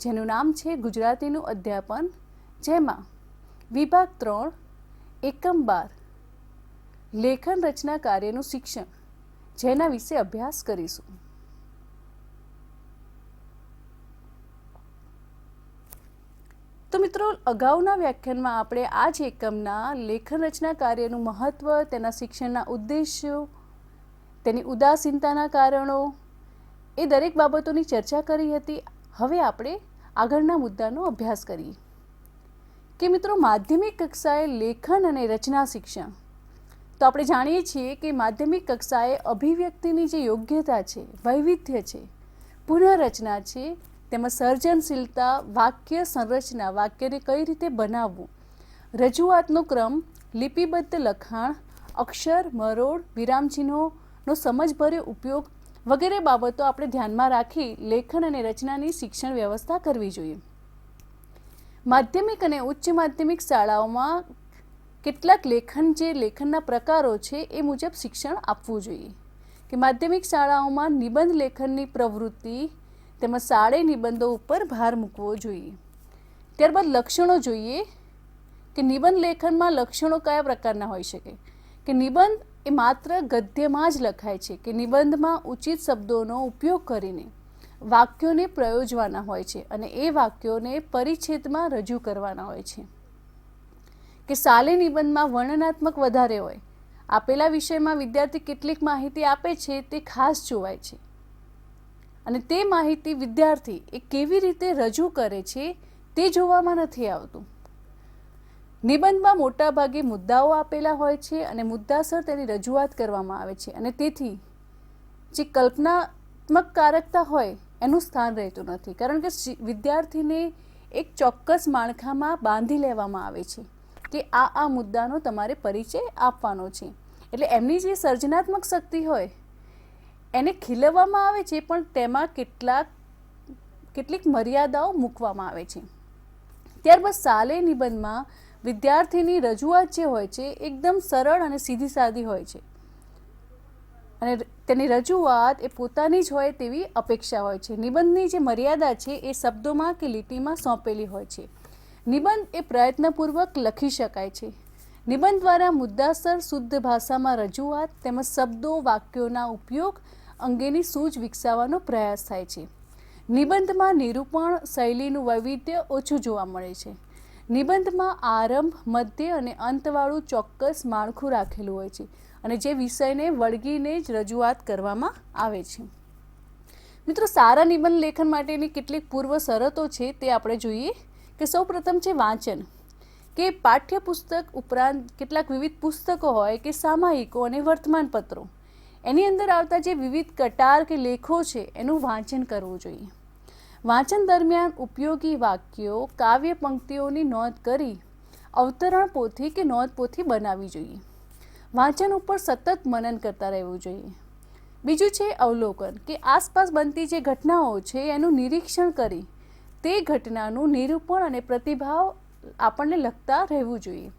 જેનું નામ છે ગુજરાતીનું અધ્યાપન, જેમાં વિભાગ ત્રણ, એકમ બાર, લેખન રચના કાર્યનું શિક્ષણ, જેના વિશે અભ્યાસ કરીશું. તો મિત્રો, અગાઉના વ્યાખ્યાનમાં આપણે આ જ એકમના લેખન રચના કાર્યનું મહત્ત્વ તેના શિક્ષણના ઉદ્દેશ્યો, તેની ઉદાસીનતાના કારણો, એ દરેક બાબતોની ચર્ચા કરી હતી. હવે આપણે આગળના મુદ્દાનો અભ્યાસ કરીએ. કે મિત્રો, માધ્યમિક કક્ષાએ લેખન અને રચના શિક્ષણ. તો આપણે જાણીએ છીએ કે માધ્યમિક કક્ષાએ અભિવ્યક્તિની જે યોગ્યતા છે, વૈવિધ્ય છે, પુનઃરચના છે, તેમાં સર્જનશીલતા, વાક્ય સંરચના, વાક્યને કઈ રીતે બનાવવું, રજૂઆતનો ક્રમ, લિપિબદ્ધ લખાણ, અક્ષર મરોડ વિરામચિહ્નોનો સમજભર્યો ઉપયોગ વગેરે બાબતો આપણે ધ્યાનમાં રાખી લેખન અને રચનાની શિક્ષણ વ્યવસ્થા કરવી જોઈએ. માધ્યમિક અને ઉચ્ચ માધ્યમિક શાળાઓમાં કેટલાક લેખન જે લેખનના પ્રકારો છે એ મુજબ શિક્ષણ આપવું જોઈએ. કે માધ્યમિક શાળાઓમાં નિબંધ લેખનની પ્રવૃત્તિ તેમજ શાળે નિબંધો ઉપર ભાર મૂકવો જોઈએ. ત્યારબાદ લક્ષણો જોઈએ. કે નિબંધ લેખનમાં લક્ષણો કયા પ્રકારના હોઈ શકે? કે નિબંધ એ માત્ર ગદ્યમાં જ લખાય છે કે નિબંધમાં ઉચિત શબ્દોનો ઉપયોગ કરીને વાક્યોને પ્રયોજવાના હોય છે અને એ વાક્યોને પરિચ્છેદમાં રજૂ કરવાના હોય છે. કે શાલે નિબંધમાં વર્ણનાત્મક વધારે હોય, આપેલા વિષયમાં વિદ્યાર્થી કેટલીક માહિતી આપે છે તે ખાસ જોવાય છે. અને તે માહિતી વિદ્યાર્થી એ કેવી રીતે રજૂ કરે છે તે જોવામાં નથી આવતું. નિબંધમાં મોટાભાગે મુદ્દાઓ આપેલા હોય છે અને મુદ્દાસર તેની રજૂઆત કરવામાં આવે છે અને તેથી જે કલ્પનાત્મક કારકતા હોય એનું સ્થાન રહેતું નથી. કારણ કે વિદ્યાર્થીને એક ચોક્કસ માળખામાં બાંધી લેવામાં આવે છે કે આ આ મુદ્દાનો તમારે પરિચય આપવાનો છે. એટલે એમની જે સર્જનાત્મક શક્તિ હોય એને ખીલવવામાં આવે છે, પણ તેમાં કેટલાક, કેટલીક મર્યાદાઓ મૂકવામાં આવે છે. ત્યારબાદ સાલે નિબંધમાં વિદ્યાર્થીની રજૂઆત જે હોય છે એકદમ સરળ અને સીધી સાદી હોય છે. અને તેની રજૂઆત એ પોતાની જ હોય તેવી અપેક્ષા હોય છે. નિબંધની જે મર્યાદા છે એ શબ્દોમાં કે લીટીમાં સોંપેલી હોય છે. નિબંધ એ પ્રયત્નપૂર્વક લખી શકાય છે. નિબંધ દ્વારા મુદ્દાસર શુદ્ધ ભાષામાં રજૂઆત તેમજ શબ્દો, વાક્યોના ઉપયોગ અંગેની સૂઝ વિકસાવવાનો પ્રયાસ થાય છે. નિબંધમાં નિરૂપણ શૈલીનું વૈવિધ્ય ઓછું જોવા મળે છે. નિબંધમાં આરંભ, મધ્ય અને અંતવાળું ચોક્કસ માળખું રાખેલું હોય છે અને જે વિષયને વળગીને જ રજૂઆત કરવામાં આવે છે. મિત્રો, સારા નિબંધ લેખન માટેની કેટલીક પૂર્વ શરતો છે તે આપણે જોઈએ કે સૌપ્રથમ છે વાંચન. કે પાઠ્યપુસ્તક ઉપરાંત કેટલાક વિવિધ પુસ્તકો હોય કે સામાયિકો અને વર્તમાનપત્રો. એની અંદર આવતા જે વિવિધ કટાર કે લેખો છે, એનું વાંચન કરવું જોઈએ. વાંચન દરમિયાન ઉપયોગી વાક્યો, કાવ્ય પંક્તિઓની નોંધ કરી, અવતરણ પોથી કે નોંધ પોથી બનાવવી જોઈએ. વાંચન ઉપર સતત મનન કરતા રહેવું જોઈએ. બીજું છે અવલોકન, કે આસપાસ બનતી જે ઘટનાઓ છે એનું નિરીક્ષણ કરી, તે ઘટનાનું નિરૂપણ અને પ્રતિભાવ આપણને લખતા રહેવું જોઈએ.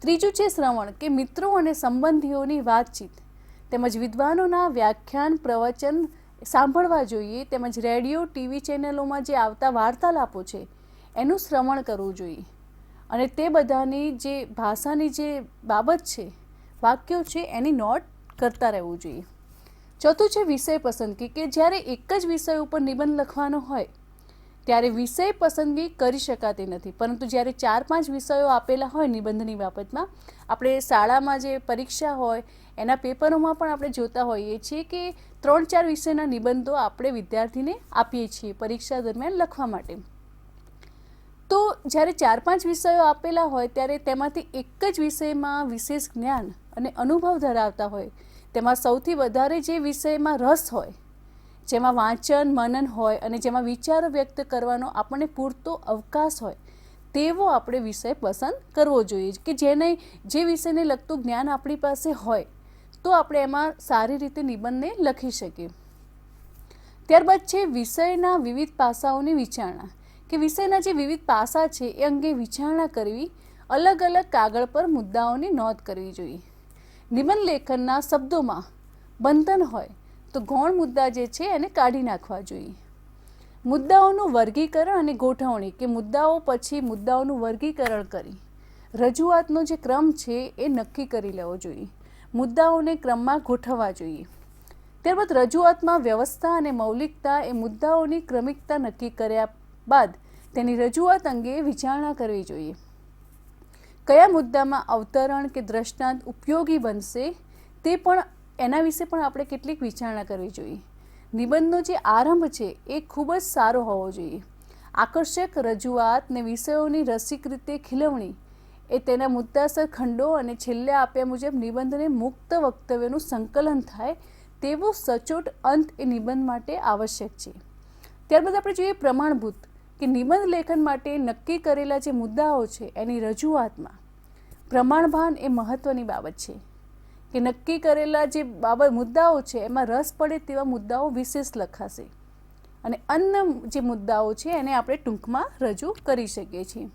ત્રીજું છે શ્રવણ, કે મિત્રો અને સંબંધીઓની વાતચીત તેમજ વિદ્વાનોના વ્યાખ્યાન, પ્રવચન સાંભળવા જોઈએ તેમજ રેડિયો, ટીવી ચેનલોમાં જે આવતા વાર્તાલાપો છે, એનું શ્રવણ કરવું જોઈએ. અને તે બધાની જે ભાષાની જે બાબત છે, વાક્યો છે, એની નોટ કરતા રહેવું જોઈએ. ચોથું છે વિષય પસંદગી, કે જ્યારે એક જ વિષય ઉપર નિબંધ લખવાનો હોય, ત્યારે વિષય પસંદગી કરી શકાતી નથી. પરંતુ જ્યારે ચાર પાંચ વિષયો આપેલા હોય નિબંધની બાબતમાં, આપણે શાળામાં જે પરીક્ષા હોય એના પેપરોમાં પણ આપણે જોતા હોઈએ છીએ કે ત્રણ ચાર વિષયના નિબંધો આપણે વિદ્યાર્થીને આપીએ છીએ પરીક્ષા દરમિયાન લખવા માટે. તો જ્યારે ચાર પાંચ વિષયો આપેલા હોય ત્યારે તેમાંથી એક જ વિષયમાં વિશેષ જ્ઞાન અને અનુભવ ધરાવતા હોય. તેમાં સૌથી વધારે જે વિષયમાં રસ હોય, જેમાં વાંચન, મનન હોય અને જેમાં વિચારો વ્યક્ત કરવાનો આપણને પૂરતો અવકાશ હોય, તેવો આપણે વિષય પસંદ કરવો જોઈએ કે જેને, જે વિષયને લગતું જ્ઞાન આપણી પાસે હોય તો આપણે એમાં સારી રીતે નિબંધને લખી શકીએ. ત્યારબાદ છે વિષયના વિવિધ પાસાઓની વિચારણા. કે વિષયના જે વિવિધ પાસા છે એ અંગે વિચારણા કરવી, અલગ અલગ કાગળ પર મુદ્દાઓની નોંધ કરવી જોઈએ. નિબંધ લેખનના શબ્દોમાં બંધન હોય તો ગૌણ મુદ્દા જે છે એને કાઢી નાખવા જોઈએ. મુદ્દાઓનું વર્ગીકરણ અને ગોઠવણી, કે મુદ્દાઓ પછી મુદ્દાઓનું વર્ગીકરણ કરી, રજૂઆતનો જે ક્રમ છે એ નક્કી કરી લેવો જોઈએ. મુદ્દાઓને ક્રમમાં ગોઠવવા જોઈએ. ત્યારબાદ રજૂઆતમાં વ્યવસ્થા અને મૌલિકતા એ મુદ્દાઓની ક્રમિકતા નક્કી કર્યા બાદ તેની રજૂઆત અંગે વિચારણા કરવી જોઈએ. કયા મુદ્દામાં અવતરણ કે દ્રષ્ટાંત ઉપયોગી બનશે તે પણ, એના વિશે પણ આપણે કેટલીક વિચારણા કરવી જોઈએ. નિબંધનો જે આરંભ છે એ ખૂબ જ સારો હોવો જોઈએ. આકર્ષક રજૂઆત ને વિષયોની રસિક રીતે ખીલવણી એ તેના મુદ્દાસર ખંડો અને છેલ્લે આપ્યા મુજબ નિબંધને મુક્ત વક્તવ્યનું સંકલન થાય તેવો સચોટ અંત એ નિબંધ માટે આવશ્યક છે. ત્યારબાદ આપણે જોઈએ પ્રમાણભૂત, કે નિબંધ લેખન માટે નક્કી કરેલા જે મુદ્દાઓ છે એની રજૂઆતમાં પ્રમાણભાન એ મહત્ત્વની બાબત છે. કે નક્કી કરેલા જે બાબત મુદ્દાઓ છે એમાં રસ પડે તેવા મુદ્દાઓ વિશેષ લખાશે. અને અન્ય જે મુદ્દાઓ છે એને આપણે ટૂંકમાં રજૂ કરી શકીએ છીએ.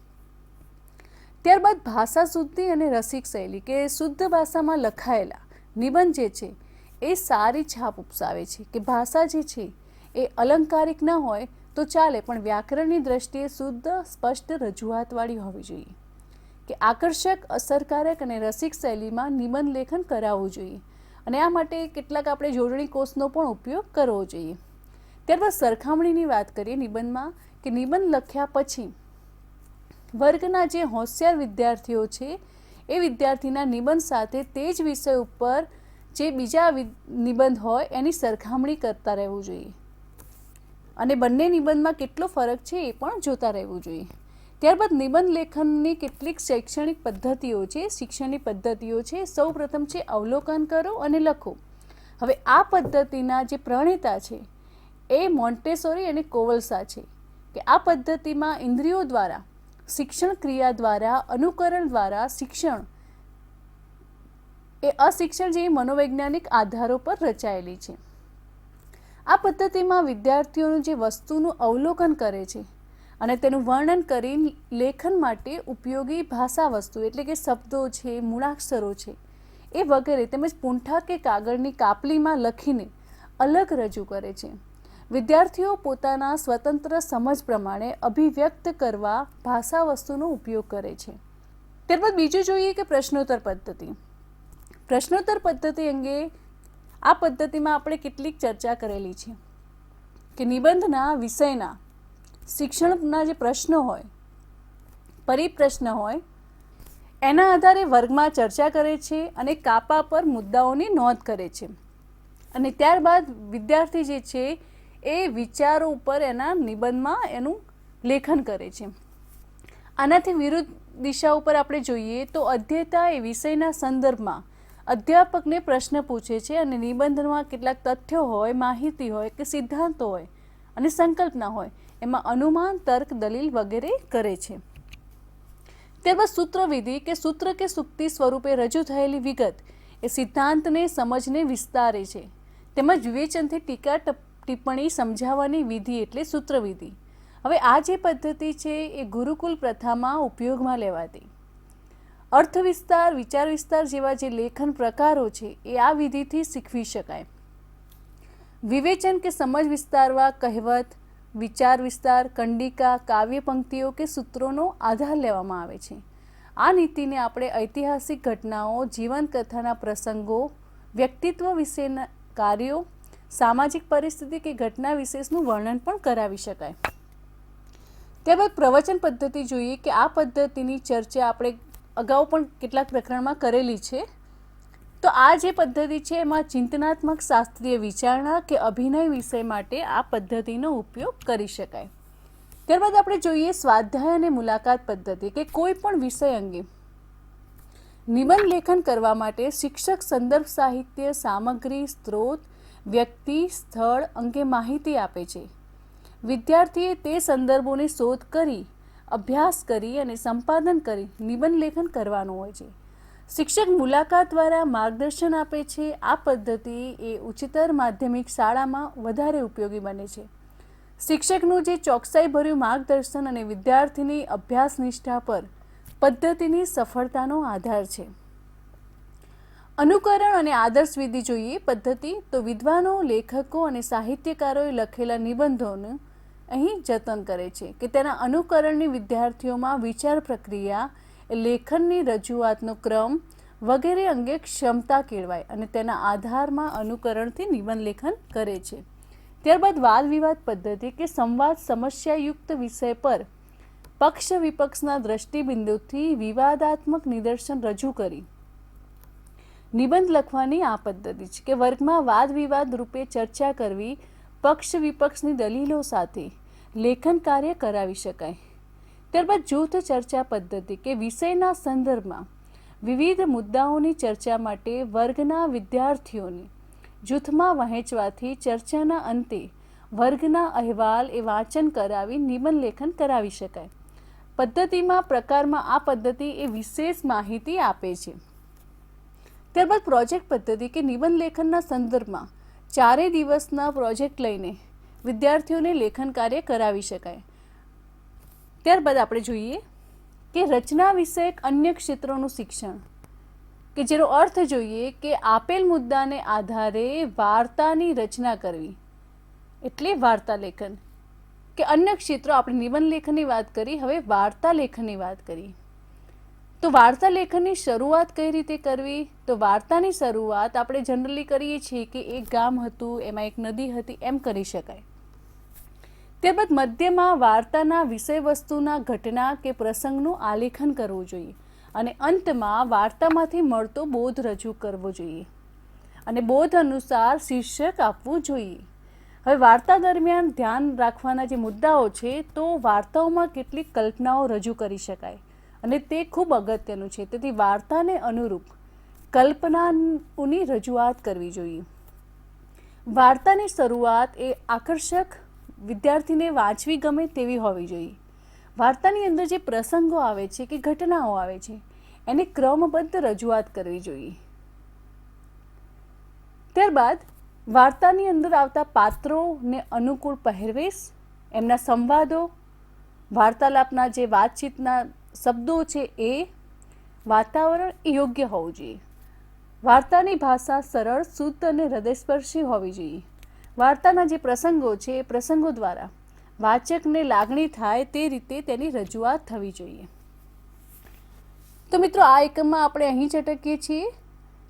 ત્યારબાદ ભાષા શુદ્ધિ અને રસિક શૈલી, કે શુદ્ધ ભાષામાં લખાયેલા નિબંધ જે છે, એ સારી છાપ ઉપસાવે છે, કે ભાષા જે છે, એ અલંકારિક ન હોય, તો ચાલે, પણ વ્યાકરણની દ્રષ્ટિએ શુદ્ધ, સ્પષ્ટ રજૂઆતવાળી હોવી જોઈએ. કે આકર્ષક, અસરકારક અને રસિક શૈલીમાં નિબંધ લેખન કરાવવું જોઈએ. અને આ માટે કેટલાક આપણે જોડણી કોષનો પણ ઉપયોગ કરવો જોઈએ. ત્યારબાદ સરખામણીની વાત કરીએ નિબંધમાં, કે નિબંધ લખ્યા પછી વર્ગના જે હોશિયાર વિદ્યાર્થીઓ છે, એ વિદ્યાર્થીના નિબંધ સાથે તે જ વિષય ઉપર જે બીજા નિબંધ હોય, એની સરખામણી કરતા રહેવું જોઈએ. અને બંને નિબંધમાં કેટલો ફરક છે, એ પણ જોતા રહેવું જોઈએ. ત્યારબાદ નિબંધ લેખનની કેટલીક શૈક્ષણિક પદ્ધતિઓ છે, શિક્ષણની પદ્ધતિઓ છે, સૌ પ્રથમ છે અવલોકન કરો અને લખો. હવે આ પદ્ધતિના જે પ્રણેતા છે, એ મોન્ટેસોરી અને કોવલસા છે, કે આ પદ્ધતિમાં ઇન્દ્રિયો દ્વારા શિક્ષણ ક્રિયા દ્વારા, અનુકરણ દ્વારા શિક્ષણ એ અશિક્ષણ જેવી મનોવૈજ્ઞાનિક આધારો પર રચાયેલી છે. આ પદ્ધતિમાં વિદ્યાર્થીઓનું જે વસ્તુનું અવલોકન કરે છે અને તેનું વર્ણન કરી લેખન માટે ઉપયોગી ભાષા વસ્તુ એટલે કે શબ્દો છે, મૂળાક્ષરો છે, એ વગેરે તેમજ પૂંઠા કે કાગળની કાપલીમાં લખીને અલગ રજૂ કરે છે. વિદ્યાર્થીઓ પોતાના સ્વતંત્ર સમજ પ્રમાણે અભિવ્યક્ત કરવા ભાષા વસ્તુનો ઉપયોગ કરે છે. ત્યારબાદ બીજું જોઈએ કે પ્રશ્નોત્તર પદ્ધતિ. પ્રશ્નોત્તર પદ્ધતિ અંગે આ પદ્ધતિમાં આપણે કેટલીક ચર્ચા કરેલી છે કે નિબંધના વિષયના શિક્ષણના જે પ્રશ્નો હોય, પરિપ્રશ્ન હોય, એના આધારે વર્ગમાં ચર્ચા કરે છે અને કાપા પર મુદ્દાઓની નોંધ કરે છે. અને ત્યારબાદ વિદ્યાર્થી જે છે એ વિચારો ઉપર એના નિબંધમાં એનું લેખન કરે છે. આનાથી વિરુદ્ધ દિશા ઉપર આપણે જોઈએ તો અધ્યયતા એ વિષયના સંદર્ભમાં અધ્યાપકને પ્રશ્ન પૂછે છે અને નિબંધમાં કેટલાક તથ્યો હોય, માહિતી હોય કે સિદ્ધાંતો હોય અને સંકલ્પના હોય, એમાં અનુમાન, તર્ક, દલીલ વગેરે કરે છે. ત્યારબાદ સૂત્રવિધિ કે સૂત્ર કે સુક્તિ સ્વરૂપે રજૂ થયેલી વિગત એ સિદ્ધાંતને સમજને વિસ્તારે છે. તેમજ વિવેચનથી ટીકા ટિપ્પણી સમજાવવાની વિધિ એટલે સૂત્રવિધિ. હવે આ જે પદ્ધતિ છે એ ગુરુકુલ પ્રથામાં ઉપયોગમાં લેવાતી. અર્થ વિસ્તાર, વિચાર વિસ્તાર જેવા જે લેખન પ્રકારો છે એ આ વિધિથી શીખવી શકાય. વિવેચન કે સમજ વિસ્તારવા, કહેવત, વિચાર વિસ્તાર, કંડિકા, કાવ્ય પંક્તિઓ કે સૂત્રોનો આધાર લેવામાં આવે છે. આ નીતિને આપણે ઐતિહાસિક ઘટનાઓ જીવનકથાના પ્રસંગો, વ્યક્તિત્વ વિશેના કાર્યો સામાજિક પરિસ્થિતિ કે ઘટના વિશેષનું વર્ણન પણ કરાવી શકાય. ત્યારબાદ પ્રવચન પદ્ધતિ જોઈએ કે આ પદ્ધતિની ચર્ચા આપણે અગાઉ પણ કેટલાક પ્રકરણમાં કરેલી છે. તો આ જે પદ્ધતિ છે એમાં ચિંતનાત્મક શાસ્ત્રીય વિચારણા કે અભિનય વિષય માટે આ પદ્ધતિનો ઉપયોગ કરી શકાય. ત્યારબાદ આપણે જોઈએ સ્વાધ્યાય અને મુલાકાત પદ્ધતિ કે કોઈ પણ વિષય અંગે. નિબંધ લેખન કરવા માટે શિક્ષક સંદર્ભ સાહિત્ય સામગ્રી સ્ત્રોત વ્યક્તિ, સ્થળ અંગે માહિતી આપે છે. વિદ્યાર્થીએ તે સંદર્ભોની શોધ કરી, અભ્યાસ કરી અને સંપાદન કરી નિબંધ લેખન કરવાનું હોય છે. શિક્ષક મુલાકાત દ્વારા માર્ગદર્શન આપે છે. આ પદ્ધતિ એ ઉચ્ચતર માધ્યમિક શાળામાં વધારે ઉપયોગી બને છે. શિક્ષકનું જે ચોકસાઈભર્યું માર્ગદર્શન અને વિદ્યાર્થીની અભ્યાસ નિષ્ઠા પર પદ્ધતિની સફળતાનો આધાર છે. અનુકરણ અને આદર્શ વિધિ જોઈએ, પદ્ધતિ તો વિદ્વાનો, લેખકો અને સાહિત્યકારોએ લખેલા નિબંધોનું અહીં જતન કરે છે કે તેના અનુકરણની વિદ્યાર્થીઓમાં વિચાર પ્રક્રિયા, લેખનની રજૂઆતનો ક્રમ વગેરે અંગે ક્ષમતા કેળવાય અને તેના આધારમાં અનુકરણથી નિબંધ લેખન કરે છે. ત્યારબાદ વાદ વિવાદ પદ્ધતિ કે સંવાદ સમસ્યાયુક્ત વિષય પર પક્ષ વિપક્ષના દ્રષ્ટિબિંદુથી વિવાદાત્મક નિદર્શન રજૂ કરી. નિબંધ લખવાની આ પદ્ધતિ છે કે વર્ગમાં વાદ વિવાદ રૂપે ચર્ચા કરવી પક્ષ વિપક્ષની દલીલો સાથે લેખન કાર્ય કરાવી શકાય. ત્યારબાદ જૂથ ચર્ચા પદ્ધતિ કે વિષયના સંદર્ભમાં વિવિધ મુદ્દાઓની ચર્ચા માટે વર્ગના વિદ્યાર્થીઓને જૂથમાં વહેંચવાથી ચર્ચાના અંતે વર્ગના અહેવાલ એ વાંચન કરાવી નિબંધ લેખન કરાવી શકાય. પદ્ધતિમાં પ્રકારમાં આ પદ્ધતિ એ વિશેષ માહિતી આપે છે. ત્યારબાદ પ્રોજેક્ટ પદ્ધતિ કે નિબંધ લેખનના સંદર્ભમાં ચારે દિવસના પ્રોજેક્ટ લઈને વિદ્યાર્થીઓને લેખન કાર્ય કરાવી શકાય. ત્યારબાદ આપણે જોઈએ કે રચના વિષયક અન્ય ક્ષેત્રોનું શિક્ષણ, કે જેનો અર્થ જોઈએ કે આપેલ મુદ્દાને આધારે વાર્તાની રચના કરવી, એટલે વાર્તા લેખન. કે અન્ય ક્ષેત્રો, આપણે નિબંધ લેખનની વાત કરી, હવે વાર્તા લેખનની વાત કરી. તો વાર્તા લેખનની શરૂઆત કઈ રીતે કરવી? તો વાર્તાની શરૂઆત આપણે જનરલી કરીએ છીએ કે એક ગામ હતું, એમાં એક નદી હતી, એમ કરી શકાય. ત્યારબાદ મધ્યમાં વાર્તાના વિષય વસ્તુના ઘટના કે પ્રસંગનું આલેખન કરવું જોઈએ અને અંતમાં વાર્તામાંથી મળતો બોધ રજૂ કરવો જોઈએ અને બોધ અનુસાર શીર્ષક આપવું જોઈએ. હવે વાર્તા દરમિયાન ધ્યાન રાખવાના જે મુદ્દાઓ છે, તો વાર્તાઓમાં કેટલીક કલ્પનાઓ રજૂ કરી શકાય. અને તે ખૂબ અગત્યનું છે. તેથી વાર્તાને અનુરૂપ કલ્પનાઓની રજૂઆત કરવી જોઈએ. વાર્તાની શરૂઆત એ આકર્ષક વિદ્યાર્થીને વાંચવી ગમે તેવી હોવી જોઈએ. વાર્તાની અંદર જે પ્રસંગો આવે છે કે ઘટનાઓ આવે છે, એને ક્રમબદ્ધ રજૂઆત કરવી જોઈએ. ત્યારબાદ વાર્તાની અંદર આવતા પાત્રોને અનુકૂળ પહેરવેશ, એમના સંવાદો, વાર્તાલાપના જે વાતચીતના શબ્દો છે એ વાતાવરણ યોગ્ય હોવું જોઈએ. વાર્તાની ભાષા સરળ, શુદ્ધ અને હૃદયસ્પર્શી હોવી જોઈએ. વાર્તાના જે પ્રસંગો છે એ પ્રસંગો દ્વારા વાચકને લાગણી થાય તે રીતે તેની રજૂઆત થવી જોઈએ. તો મિત્રો, આ એકમમાં આપણે અહીં જ અટકીએ છીએ.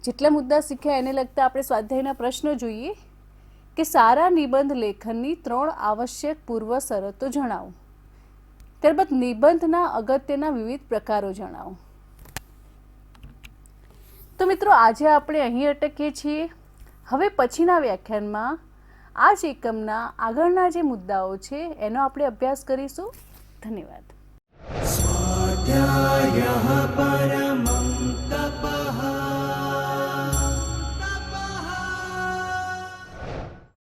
જેટલા મુદ્દા શીખ્યા એને લગતા આપણે સ્વાધ્યાયના પ્રશ્નો જોઈએ. કે સારા નિબંધ લેખનની ત્રણ આવશ્યક પૂર્વ શરતો જણાવો. ત્યારબાદ નિબંધના અગત્યના વિવિધ પ્રકારો જણાવો. તો મિત્રો, આજે આપણે અહીં અટકીએ છીએ. હવે પછીના વ્યાખ્યાનમાં આ જ એકમના આગળના જે મુદ્દાઓ છે, એનો આપણે અભ્યાસ કરીશું. ધન્યવાદ. સ્વાધ્યાય પર